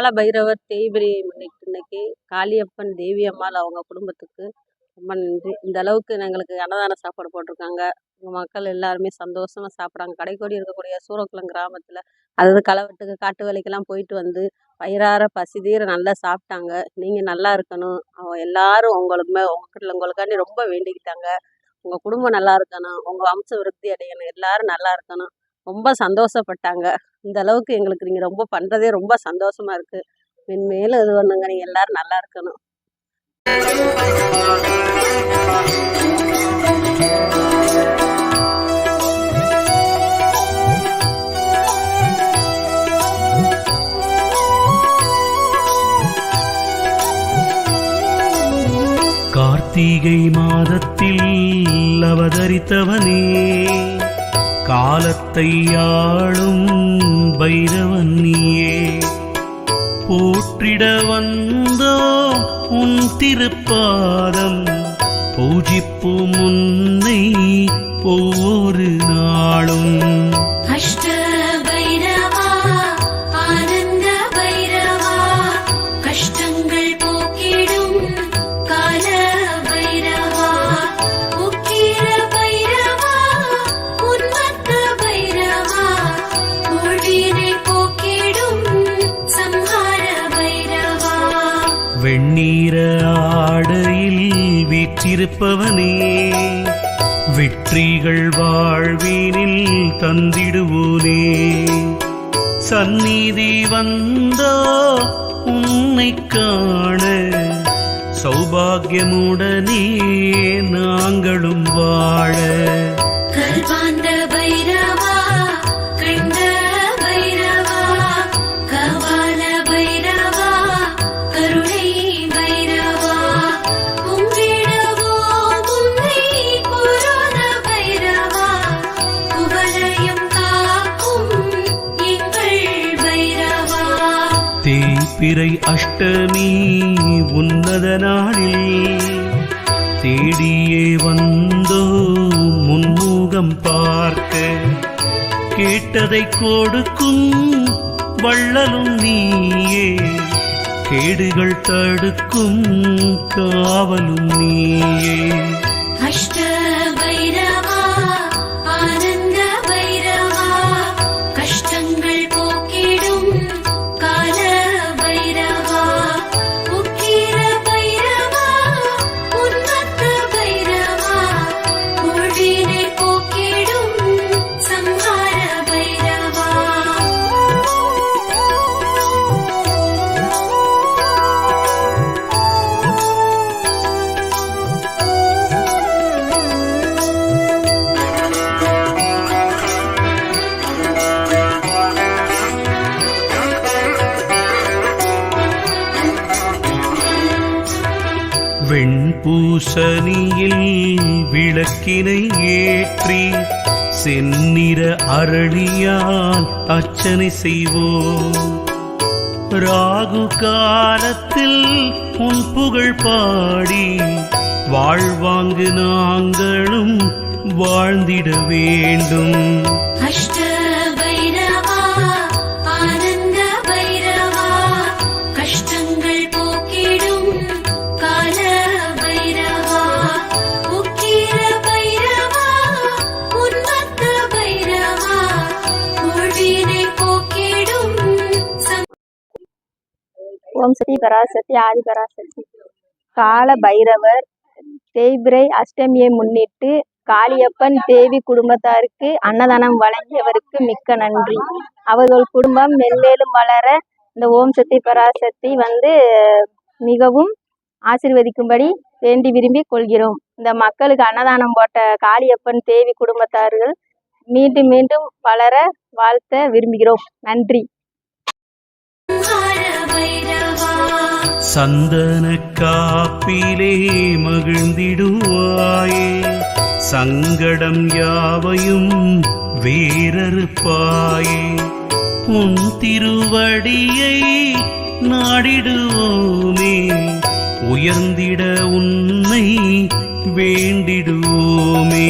கால பைரவர் தேய்பிரையை முன்னிட்டு இன்னைக்கு காளியப்பன் தேவி அம்மாள் அவங்க குடும்பத்துக்கு ரொம்ப நன்றி. இந்த அளவுக்கு எங்களுக்கு அன்னதான சாப்பாடு போட்டிருக்காங்க. உங்கள் மக்கள் எல்லாருமே சந்தோஷமா சாப்பிட்றாங்க. கடைக்கோடி இருக்கக்கூடிய சூரக்குளம் கிராமத்தில் அதாவது களவெட்டுக்கு காட்டு வேலைக்கெல்லாம் போயிட்டு வந்து வயிறார பசி தீர நல்லா சாப்பிட்டாங்க. நீங்கள் நல்லா இருக்கணும். அவங்க எல்லாரும் உங்களுக்கு மே உங்ககிட்ட உங்களுக்காண்டி ரொம்ப வேண்டிக்கிட்டாங்க. உங்கள் குடும்பம் நல்லா இருக்கணும். உங்கள் வம்ச விருத்தி அடையணும். எல்லாரும் நல்லா இருக்கணும். ரொம்ப சந்தோஷப்பட்டாங்க. இந்த அளவுக்கு எங்களுக்கு நீங்கள் ரொம்ப பண்ணுறதே ரொம்ப சந்தோஷமா இருக்குது மென்மேலும் இது ஒன்றுங்க நீங்கள் எல்லாரும் நல்லா இருக்கணும். கார்த்திகை மாதத்தில் அவதரித்தவனே. காலத்தை ஆளும் பைரவன் நீயே. போற்றிட வந்தோ உன் திருப்பாதம். பூஜிப்பு முன்னை போ வெண்ணீர ஆடையில் வீற்றிருப்பவனே வெற்றிகள் வாழ்வீனில் தந்திடுவோனே. சந்நிதி வந்தோ உன்னை காண சௌபாகியமுடனே நாங்களும் வாழ. சித்திரை அஷ்டமி உன்னத நாளில் தேடியே வந்தோ முன்முகம் பார்க்க. கேட்டதை கொடுக்கும் வள்ளலும் நீயே. கேடுகள் தடுக்கும் காவலும் நீயே. அஷ்ட பைரவா வெண்பூசணியில் விளக்கினை ஏற்றி செந்நிற அரளியால் அர்ச்சனை செய்வோம். ராகு காலத்தில் உன் புகழ் பாடி வாழ்வாங்கு நாங்களும் வாழ்ந்திட வேண்டும். ஓம் சக்தி பராசக்தி ஆதி பராசக்தி. கால பைரவர் தேய்பிரை அஷ்டமியை முன்னிட்டு காளியப்பன் தேவி குடும்பத்தாருக்கு அன்னதானம் வழங்கியவருக்கு மிக்க நன்றி. அவர்கள் குடும்பம் மெல்லேலும் வளர இந்த ஓம் சக்தி பராசக்தி வந்து மிகவும் ஆசீர்வதிக்கும்படி வேண்டி விரும்பி கொள்கிறோம். இந்த மக்களுக்கு அன்னதானம் போட்ட காளியப்பன் தேவி குடும்பத்தார்கள் மீண்டும் மீண்டும் வளர வாழ்த்த விரும்புகிறோம். நன்றி. சந்தன காப்பிலே மகிழ்ந்திடுவாயே. சங்கடம் யாவையும் வேறறுப்பாயே. உன் திருவடியை நாடிடுவோமே. உயர்ந்திட உன்னை வேண்டிடுவோமே.